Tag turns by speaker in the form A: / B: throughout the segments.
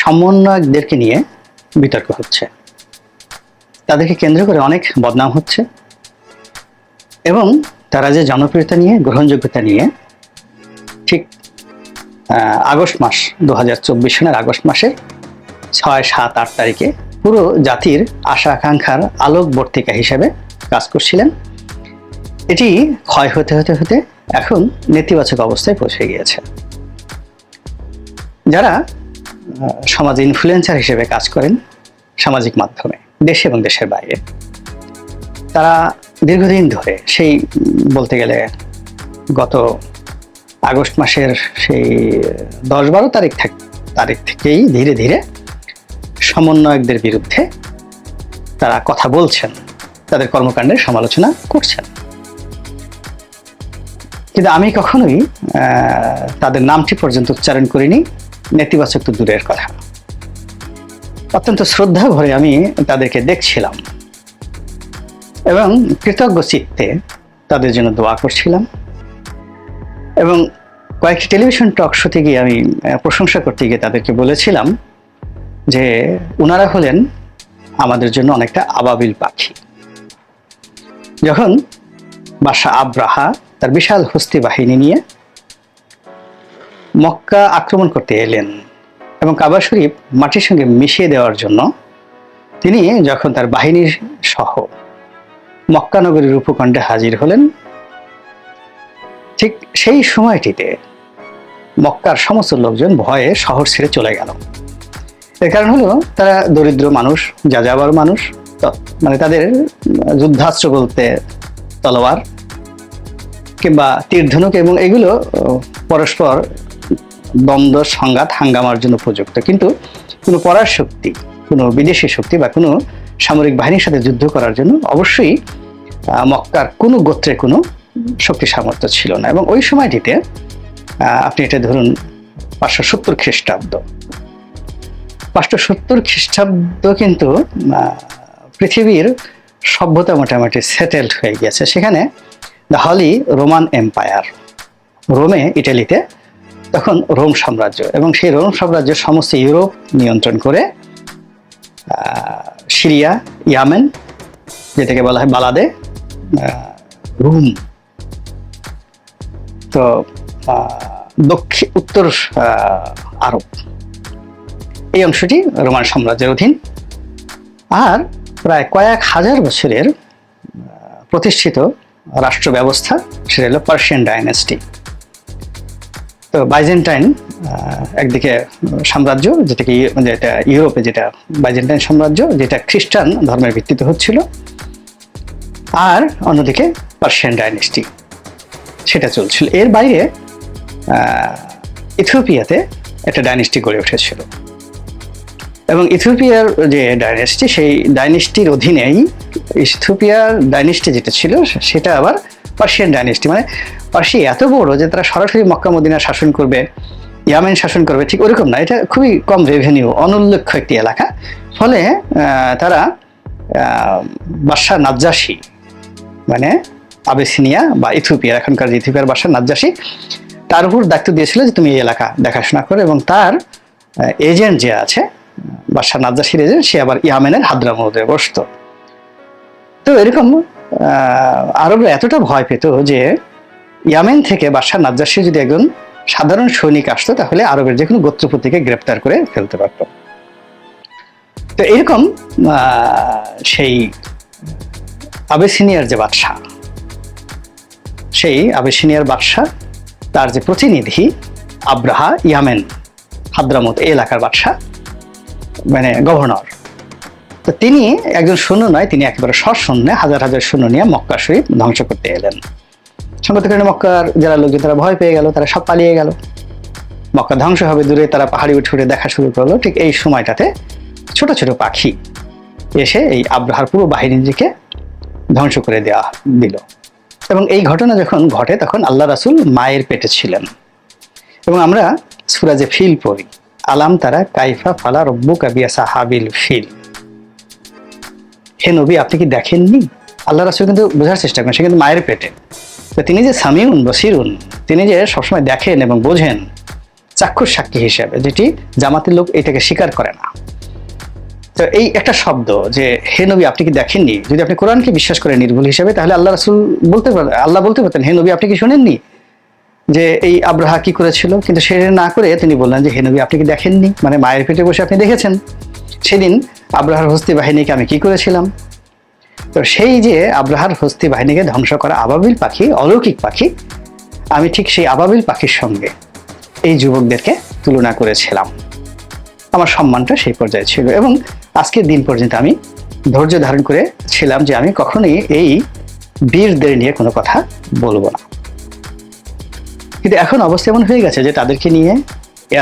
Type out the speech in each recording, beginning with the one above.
A: সমন্বয়কদেরকে নিয়ে বিতর্ক হচ্ছে। তাদেরকে কেন্দ্র করে অনেক বদনাম হচ্ছে। এবং তারা যে জনপ্রিয়তা নিয়ে, গ্রহণযোগ্যতা নিয়ে ঠিক আগস্ট মাস দু হাজার চব্বিশ সনের আগস্ট মাসের ছয়, সাত, আট তারিখে পুরো জাতির আশা আকাঙ্ক্ষার আলোকবর্তিকা হিসেবে কাজ করছিলেন। এটি ক্ষয় হতে হতে হতে এখন নেতিবাচক অবস্থায় পৌঁছে গিয়েছে। যারা সমাজে ইনফ্লুয়েন্সার হিসেবে কাজ করেন সামাজিক মাধ্যমে, দেশে এবং দেশের বাইরে। তারা দীর্ঘদিন ধরে সেই বলতে গেলে গত আগস্ট মাসের সেই দশ বারো তারিখ তারিখ থেকেই ধীরে ধীরে সমন্বয়কদের বিরুদ্ধে তারা কথা বলছেন, তাদের কর্মকাণ্ডের সমালোচনা করছেন। কিন্তু আমি কখনোই তাদের নামটি পর্যন্ত উচ্চারণ করিনি। নেতিবাচক তো দূরের কথা। অত্যন্ত শ্রদ্ধা ভরে আমি তাদেরকে দেখছিলাম এবং কৃতজ্ঞ চিত্তে তাদের জন্য দোয়া করছিলাম এবং কয়েকটি টেলিভিশন টক শোতে গিয়ে আমি প্রশংসা করতে গিয়ে তাদেরকে বলেছিলাম যে ওনারা হলেন আমাদের জন্য অনেকটা আবাবিল পাখি। যখন বাসা আব্রাহা তার বিশাল হস্তি বাহিনী নিয়ে মক্কা আক্রমণ করতে এলেন এবং কাবা শরীফ মাটির সঙ্গে মিশিয়ে দেওয়ার জন্য তিনি যখন তার বাহিনীর সহ মক্কা নগরীর উপকণ্ঠে হাজির হলেন, ঠিক সেই সময়টিতে মক্কার সমস্ত লোকজন ভয়ে শহর ছেড়ে চলে গেল। এর কারণ হলো তারা দরিদ্র মানুষ, যাযাবার মানুষ মানে তাদের যুদ্ধাস্ত্র বলতে তলোয়ার কিংবা তীরধনুক এবং এগুলো পরস্পর দ্বন্দ্ব, সংঘাত হাঙ্গামার জন্য উপযুক্ত। কিন্তু কোনো পরার শক্তি, কোনো বিদেশি শক্তি বা কোনো সামরিক বাহিনীর সাথে যুদ্ধ করার জন্য অবশ্যই মক্কার কোনো গোত্রে কোনো শক্তি সামর্থ্য ছিল না। এবং ওই সময়টিতে আপনি এটা ধরুন পাঁচশো সত্তর খ্রিস্টাব্দ। পাঁচশো সত্তর খ্রিস্টাব্দ কিন্তু পৃথিবীর সভ্যতা মোটামুটি সেটেলড হয়ে গেছে সেখানে দ্য হলি রোমান এম্পায়ার, রোমে, ইটালিতে তখন রোম সাম্রাজ্য এবং সেই রোম সাম্রাজ্য সমস্ত ইউরোপ নিয়ন্ত্রণ করে সিরিয়া, ইয়ামেন, যেটাকে বলা হয় বালাদে রুম। তো দক্ষিণ, উত্তর আরব। এই অংশটি রোমান সাম্রাজ্যের অধীন। আর প্রায় কয়েক হাজার বছরের প্রতিষ্ঠিত রাষ্ট্র ব্যবস্থা সেটা হলো পার্সিয়ান ডাইনেস্টি। তো বাইজেন্টাইন একদিকে সাম্রাজ্য, যেটাকে যেটা ইউরোপে যেটা বাইজেন্টাইন সাম্রাজ্য, যেটা খ্রিস্টান ধর্মের ভিত্তিতে হচ্ছিল, আর অন্যদিকে পার্সিয়ান ডাইনেস্টি, সেটা চলছিল। এর বাইরে ইথিওপিয়াতে একটা ডাইনেস্টি গড়ে উঠেছিল। এবং ইথিওপিয়ার যে ডাইনেস্টি, সেই ডাইনেস্টির অধীনেই ইথিওপিয়ার ডাইনেস্টি যেটা ছিল সেটা আবার পার্সিয়ান ডাইনেস্টি মানে পার্সি এত বড় যে তারা সরাসরি মক্কা মদিনা শাসন করবে, ইয়ামেন শাসন করবে, ঠিক ওরকম না, এটা খুবই কম রেভিনিউ অনুল্লেখ্য একটি এলাকা। ফলে তারা বাদশাহ নাজ্জাসী মানে আবেসিনিয়া বা ইথিওপিয়ার এখনকার ইথিওপিয়ার বাদশাহ নাজ্জাসী, তার উপর দায়িত্ব দিয়েছিল যে তুমি এই এলাকা দেখাশোনা করো এবং তার এজেন্ট যে আছে, বাদশাহ নাজ্জাসির এজেন্ট সে আবার ইয়ামেনের হাদ্রামৌদে বসতো। তো এরকম আরবরা এতটা ভয় পেত যে ইয়ামেন থেকে বাদশাহ নাজ্জাসী যদি একজন সাধারণ সৈনিক আসতো, তাহলে আরবের যে কোনো গোত্রপতিকে গ্রেপ্তার করে ফেলতে পারত। তো এরকম সেই আবেসিনিয়ার যে বাদশাহ, সেই আবেসিনিয়ার বাদশাহ, তার যে প্রতিনিধি আব্রাহা ইয়ামেন, হাদ্রামত এই এলাকার বাদশাহ মানে গভর্নর তো তিনি একজন শূন্য নয়, তিনি একেবারে সশূন্যে, হাজার হাজার শূন্য নিয়ে মক্কা শরীফ ধ্বংস করতে এলেন। সঙ্গত কারণে মক্কার যারা লোকজন, তারা ভয় পেয়ে গেল, তারা সব পালিয়ে গেল। মক্কা ধ্বংস হবে দূরে, তারা পাহাড়ি উঠে উঠে দেখা শুরু করল, ঠিক এই সময়টাতে ছোট ছোট পাখি এসে এই আব্রাহার পুরো বাহিনীকে ধ্বংস করে দেওয়া দিল। এবং এই ঘটনা যখন ঘটে, তখন আল্লাহ রাসুল মায়ের পেটে ছিলেন। এবং আমরা সুরাজে ফিল পড়ি, আলাম তারা কাইফা ফালা রব্বু কাবিয়া সাহাবিল ফিল? হে নবী, আপনি কি দেখেননি? আল্লাহ রাসুল কিন্তু বোঝার চেষ্টা করেন, সে কিন্তু মায়ের পেটে। তো তিনি যে সামিউন, বসিরুন, তিনি যে সবসময় দেখেন এবং বোঝেন, চাক্ষুষ সাক্ষী হিসেবে যেটি জামাতের লোক এটাকে স্বীকার করে না। তো এই একটা শব্দ যে, হে নবী, আপনি কি দেখেননি? যদি আপনি কোরআনকে বিশ্বাস করেন নির্ভুল হিসেবে, তাহলে আল্লাহ রাসুল বলতে পারেন আল্লাহ বলতে পারতেন, হে নবী, আপনি কি শোনেননি? যে এই আব্রাহা কি করেছিল? কিন্তু সে না করে তিনি বললেন যে, হে নবী, আপনি কি দেখেননি? মানে মায়ের পেটে বসে আপনি দেখেছেন। সেদিন আব্রাহার হস্তি বাহিনীকে আমি কি করেছিলাম? তো সেই যে আব্রাহার হস্তি বাহিনীকে ধ্বংস করা আবাবিল পাখি, অলৌকিক পাখি, আমি ঠিক সেই আবাবিল পাখির সঙ্গে এই যুবকদেরকে তুলনা করেছিলাম। আমার সম্মানটা সেই পর্যায়ে ছিল এবং আজকের দিন পর্যন্ত আমি ধৈর্য ধারণ করে ছিলাম যে আমি কখনোই এই বীরদের নিয়ে কোনো কথা বলব না। কিন্তু এখন অবস্থা এমন হয়ে গেছে যে তাদেরকে নিয়ে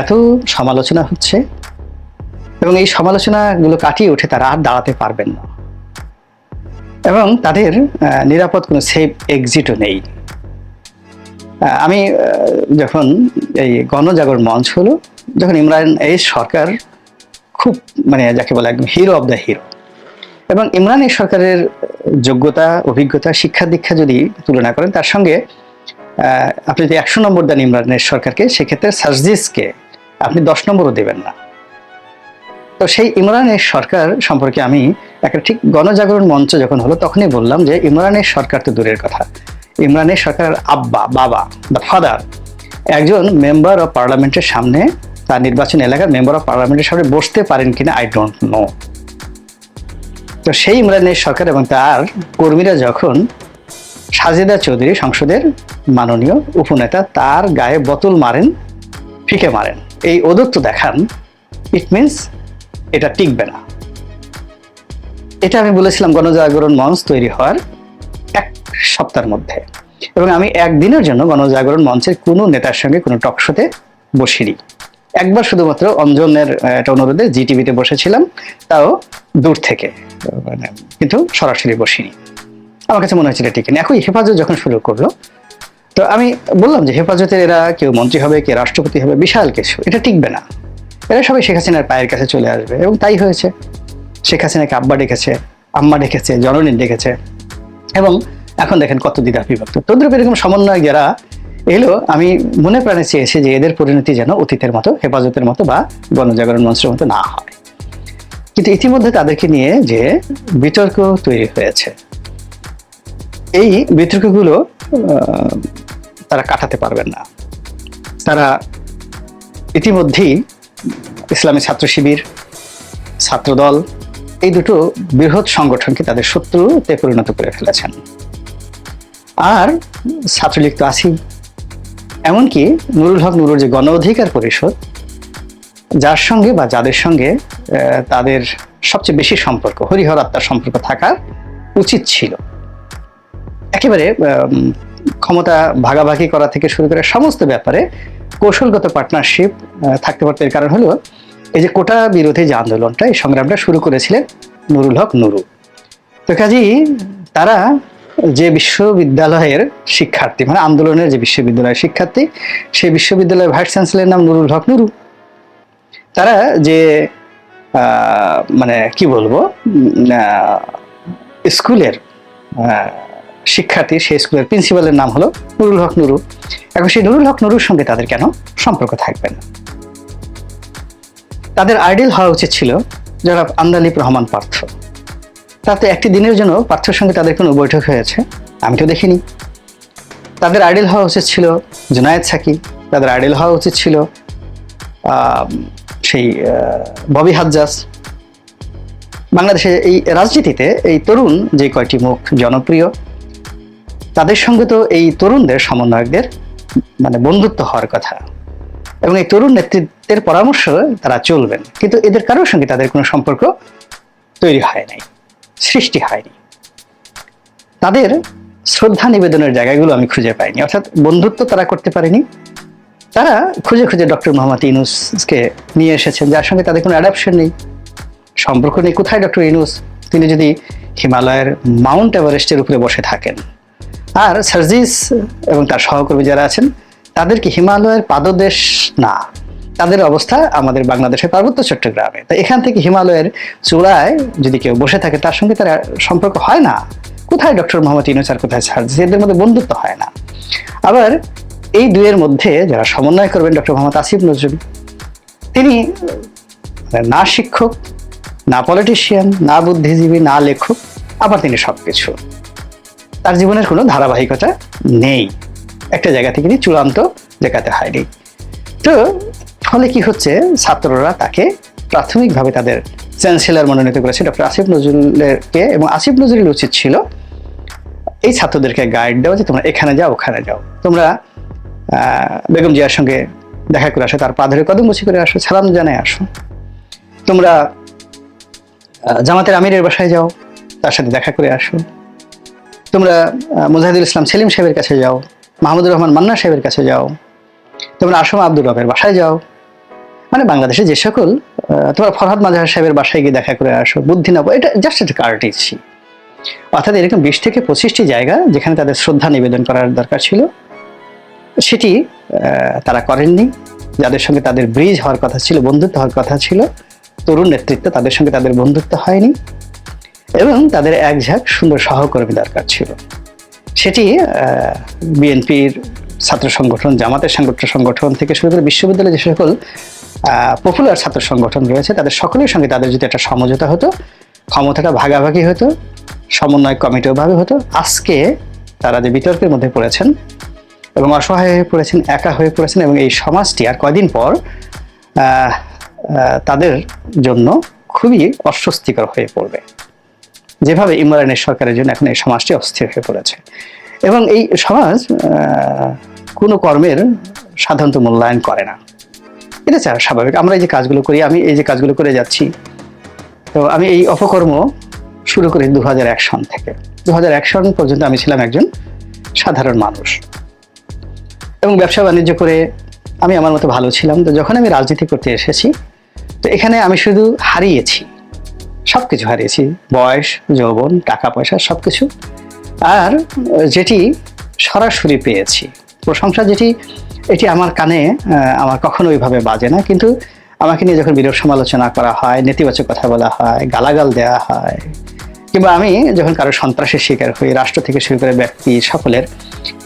A: এত সমালোচনা হচ্ছে এবং এই সমালোচনাগুলো কাটিয়ে উঠে তারা আর দাঁড়াতে পারবেন না। এবং তাদের নিরাপদ কোনো সেফ এক্সিটও নেই। আমি যখন এই গণজাগরণ মঞ্চ হলো, যখন ইমরান এই সরকার খুব মানে যাকে বলে একদম হিরো অব দ্য হিরো এবং ইমরান এই সরকারের যোগ্যতা, অভিজ্ঞতা, শিক্ষা দীক্ষা যদি তুলনা করেন, তার সঙ্গে আপনি যদি একশো নম্বর দেন ইমরানের সরকারকে, সেক্ষেত্রে সার্জিসকে আপনি দশ নম্বরও দেবেন না। তো সেই ইমরানের সরকার সম্পর্কে আমি একটা ঠিক গণজাগরণ মঞ্চ যখন হলো, তখনই বললাম যে ইমরানের সরকার তো দূরের কথা। ইমরানের সরকার আব্বা, বাবা দ্য ফাদার একজন মেম্বার অফ পার্লামেন্টের সামনে তার নির্বাচন এলাকার মেম্বার অফ পার্লামেন্টের সামনে বসতে পারেন কিনা আই ডোন্ট নো তো সেই ইমরানের সরকার এবং তার কর্মীরা যখন সাজেদা চৌধুরী সংসদের মাননীয় উপনেতা, তার গায়ে বোতল মারেন, ফিকে মারেন। এই ওদত্ত দেখান ইট মিনস এটা টিকবে না। এটা আমি বলেছিলাম গণজাগরণ মঞ্চ তৈরি হওয়ার এক সপ্তাহের মধ্যে। এবং আমি একদিনের জন্য গণজাগরণ মঞ্চের কোনো নেতার সঙ্গে কোনো টক শোতে বসিনি। একবার শুধুমাত্র অঞ্জনের একটা অনুরোধে জি টিভিতে বসেছিলাম, তাও দূর থেকে। কিন্তু সরাসরি বসিনি। আমার কাছে মনে হয়েছিল ঠিক এখন হেফাজত যখন শুরু করল, তো আমি বললাম যে হেফাজতের এরা কেউ মন্ত্রী হবে কে রাষ্ট্রপতি হবে, বিশাল কিছু। এটা টিকবে না। এরা সবাই শেখ হাসিনার পায়ের কাছে চলে আসবে এবং তাই হয়েছে। শেখ হাসিনাকে আব্বা ডেকেছে, আম্মা ডেকেছে, জননী ডেকেছে এবং এখন দেখেন কত দ্বিধা বিভক্ত তোদের এরকম সমন্বয় যারা এলো আমি মনে প্রাণে চেয়েছি যে এদের পরিণতি যেন অতীতের মতো, হেফাজতের মতো বা গণজাগরণ মঞ্চের মতো না হয়। কিন্তু ইতিমধ্যে তাদেরকে নিয়ে যে বিতর্ক তৈরি হয়েছে, এই বিতর্কগুলো তারা কাটাতে পারবেন না। তারা ইতিমধ্যেই ইসলামী ছাত্র শিবির, ছাত্রদল, এই দুটো বৃহৎ সংগঠনকে তাদের শত্রুতে পরিণত করে ফেলেছেন। আর ছাত্রলীগ তো আছেই। এমনকি নুরুল হক নুরুর যে গণ অধিকার পরিষদ, যার সঙ্গে বা যাদের সঙ্গে তাদের সবচেয়ে বেশি সম্পর্ক, হরিহর আত্মার সম্পর্ক থাকা উচিত ছিল। একেবারে ক্ষমতা ভাগাভাগি করা থেকে শুরু করে সমস্ত ব্যাপারে কৌশলগত পার্টনারশিপ থাকতে পারত। এর কারণ হলো, এই যে কোটা বিরোধী যে আন্দোলনটা, এই সংগ্রামটা শুরু করেছিলেন নুরুল হক নুরু। তো কাজেই তারা যে বিশ্ববিদ্যালয়ের শিক্ষার্থী মানে আন্দোলনের যে বিশ্ববিদ্যালয়ের শিক্ষার্থী, সেই বিশ্ববিদ্যালয়ের ভাইস চ্যান্সেলরের নাম নুরুল হক নুরু। তারা যে মানে কি বলব স্কুলের শিক্ষার্থী সেই স্কুলের প্রিন্সিপালের নাম হলো নুরুল হক নুরু। এখন সেই নুরুল হক নুরুর সঙ্গে তাদের কেন সম্পর্ক থাকবে না? তাদের আইডিয়াল হওয়া উচিত ছিল যারা আন্দালিপ রহমান পার্থ। তাতে একটি দিনের জন্য পার্থর সঙ্গে তাদের কোনো বৈঠক হয়েছে, আমি তো দেখিনি। তাদের আইডিয়াল হওয়া উচিত ছিল জুনায়েদ সাকি, তাদের আইডিয়াল হওয়া উচিত ছিল সেই ববি হাজ্জাস বাংলাদেশে এই রাজনীতিতে এই তরুণ যে কয়টি মুখ জনপ্রিয় তাদের সঙ্গে তো এই তরুণদের সমন্বয়কদের মানে বন্ধুত্ব হওয়ার কথা। এবং এই তরুণ নেতৃত্বের পরামর্শ তারা চলবেন। কিন্তু এদের কারোর সঙ্গে তাদের কোনো সম্পর্ক তৈরি হয় নাই, সৃষ্টি হয়নি। তাদের শ্রদ্ধা নিবেদনের জায়গাগুলো আমি খুঁজে পাইনি, অর্থাৎ বন্ধুত্ব তারা করতে পারেনি। তারা খুঁজে খুঁজে ডক্টর মোহাম্মদ ইনুসকে নিয়ে এসেছেন, যার সঙ্গে তাদের কোনো অ্যাডাপশন নেই। সম্পর্ক নেই। কোথায় ডক্টর ইনুস তিনি যদি হিমালয়ের মাউন্ট এভারেস্টের উপরে বসে থাকেন আর সার্জিস এবং তার সহকর্মী যারা আছেন, তাদের কি হিমালয়ের পাদদেশ? না। তাদের অবস্থা আমাদের বাংলাদেশের পার্বত্য চট্টগ্রামে। তো এখান থেকে হিমালয়ের চূড়ায় যদি কেউ বসে থাকে, তার সঙ্গে তার সম্পর্ক হয় না? কোথায় ডক্টর মোহাম্মদ ইউনুস আর কোথায় সার্জিস? এদের মধ্যে বন্ধুত্ব হয় না। আবার এই দুয়ের মধ্যে যারা সমন্বয় করবেন ডক্টর মোহাম্মদ আসিফ নজরুল, তিনি না শিক্ষক, না পলিটিশিয়ান না বুদ্ধিজীবী, না লেখক, আবার তিনি সবকিছু। তার জীবনের কোনো ধারাবাহিকতা নেই। একটা জায়গা থেকে তিনি চূড়ান্ত জায়গাতে হয়নি তো ফলে কি হচ্ছে? ছাত্ররা তাকে প্রাথমিকভাবে তাদের চ্যান্সেলর মনোনীত করেছে ডক্টর আসিফ নজরুলেরকে এবং আসিফ নজরুল উচিত ছিল, এই ছাত্রদেরকে গাইড দেওয়া যে তোমরা এখানে যাও, ওখানে যাও। তোমরা বেগম জিয়ার সঙ্গে দেখা করে আসো, তার পা ধরে কদম বসি করে আসো, সালাম জানায় আসো। তোমরা জামাতের আমিরের বাসায় যাও, তার সাথে দেখা করে আসো। তোমরা মুজাহিদুল ইসলাম সেলিম সাহেবের কাছে যাও, মাহমুদুর রহমান মান্না সাহেবের কাছে যাও, তোমরা আসম আব্দুল রবের বাসায় যাও। মানে বাংলাদেশে যে সকল তোমরা ফরহাদ মাজাহার সাহেবের বাসায় গিয়ে দেখা করে আসো, বুদ্ধি নব এটা জাস্ট একটা কার্টিসি অর্থাৎ এরকম বিশ থেকে পঁচিশটি জায়গা যেখানে তাদের শ্রদ্ধা নিবেদন করার দরকার ছিল, সেটি তারা করেননি। যাদের সঙ্গে তাদের ব্রিজ হওয়ার কথা ছিল, বন্ধুত্ব হওয়ার কথা ছিল, তরুণ নেতৃত্ব তাদের সঙ্গে তাদের বন্ধুত্ব হয়নি। এবং তাদের এক ঝাঁক সুন্দর সহকর্মী দরকার ছিল। সেটি বিএনপির ছাত্র সংগঠন, জামাতের সংগঠন সংগঠন থেকে শুরু করে বিশ্ববিদ্যালয়ে যে সকল পপুলার ছাত্র সংগঠন রয়েছে, তাদের সকলের সঙ্গে তাদের যদি একটা সমঝোতা হতো, ক্ষমতাটা ভাগাভাগি হতো, সমন্বয় কমিটিও ভাবে হতো, আজকে তারা যে বিতর্কের মধ্যে পড়েছেন এবং অসহায় হয়ে পড়েছেন, একা হয়ে পড়েছেন এবং এই সমাজটি আর কয়দিন পর তাদের জন্য খুবই অস্বস্তিকর হয়ে পড়বে। যেভাবে ইমরানের সরকারের জন্য এখন এই সমাজটি অস্থির হয়ে পড়েছে। এবং এই সমাজ কোনো কর্মের সাধারণত মূল্যায়ন করে না। এটা চা- স্বাভাবিক। আমরা এই যে কাজগুলো করি, আমি এই যে কাজগুলো করে যাচ্ছি, তো আমি এই অপকর্ম শুরু করি দু হাজার এক সন থেকে। দু হাজার এক সন পর্যন্ত আমি ছিলাম একজন সাধারণ মানুষ। এবং ব্যবসা বাণিজ্য করে আমি আমার মতো ভালো ছিলাম। তো যখন আমি রাজনীতি করতে এসেছি, তো এখানে আমি শুধু হারিয়েছি। সব কিছু হারিয়েছি। বয়স, যৌবন টাকা পয়সা সব কিছু আর যেটি সরাসরি পেয়েছি। প্রশংসা যেটি, এটি আমার কানে আমার কখনো ওইভাবে বাজে না। কিন্তু আমাকে নিয়ে যখন বিরোধ সমালোচনা করা হয়, নেতিবাচক কথা বলা হয়, গালাগাল দেওয়া হয়, কিংবা আমি যখন কারও সন্ত্রাসের শিকার হই, রাষ্ট্র থেকে শুরু করে ব্যক্তি, সকলের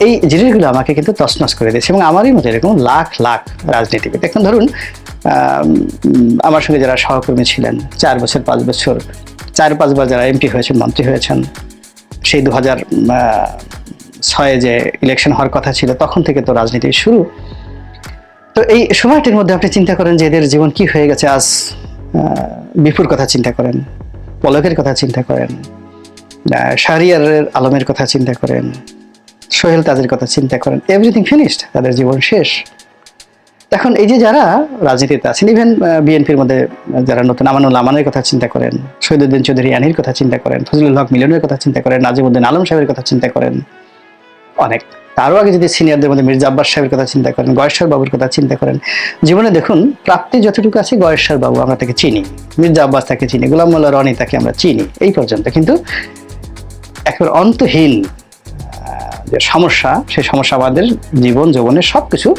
A: এই জিনিসগুলো আমাকে কিন্তু তছনছ করে দিয়েছে এবং আমারই মতো এরকম লাখ লাখ রাজনীতিবিদ। এখন ধরুন আমার সঙ্গে যারা সহকর্মী ছিলেন, চার বছর, পাঁচ বছর, চার পাঁচবার যারা এমপি হয়েছেন, মন্ত্রী হয়েছেন, সেই দু হাজার ছয়ে যে ইলেকশন হওয়ার কথা ছিল, তখন থেকে তো রাজনীতি শুরু। তো এই সময়টির মধ্যে আপনি চিন্তা করেন যে এদের জীবন কি হয়ে গেছে? আজ বিপুর কথা চিন্তা করেন, পলকের কথা চিন্তা করেন শাহরিয়ারের আলমের কথা চিন্তা করেন সোহেল তাদের কথা চিন্তা করেন। এভরিথিং ফিনিশড তাদের জীবন শেষ। এখন এই যে যারা রাজনীতিতে আছেন ইভেন বিএনপির মধ্যে যারা নতুন, আমানুল আমানের কথা চিন্তা করেন, শহীদুদ্দিন চৌধুরী আনির কথা চিন্তা করেন, ফজলুল হক মিলনের কথা চিন্তা করেন নাজিমুদ্দিন আলম সাহেবের কথা চিন্তা করেন, অনেক। তারও আগে যদি সিনিয়রদের মধ্যে মির্জা আব্বাস সাহেবের কথা চিন্তা করেন, গয়েশ্বর বাবুর কথা চিন্তা করেন, জীবনে দেখুন, প্রাপ্তি যতটুকু আছে গয়েশ্বর বাবু আমরা তাকে চিনি, মির্জা আব্বাস তাকে চিনি, গোলাম মোল্লা রনি তাকে আমরা চিনি, এই পর্যন্ত। কিন্তু একেবারে অন্তহীন যে সমস্যা সেই সমস্যা আমাদের জীবন যৌবনের সব কিছু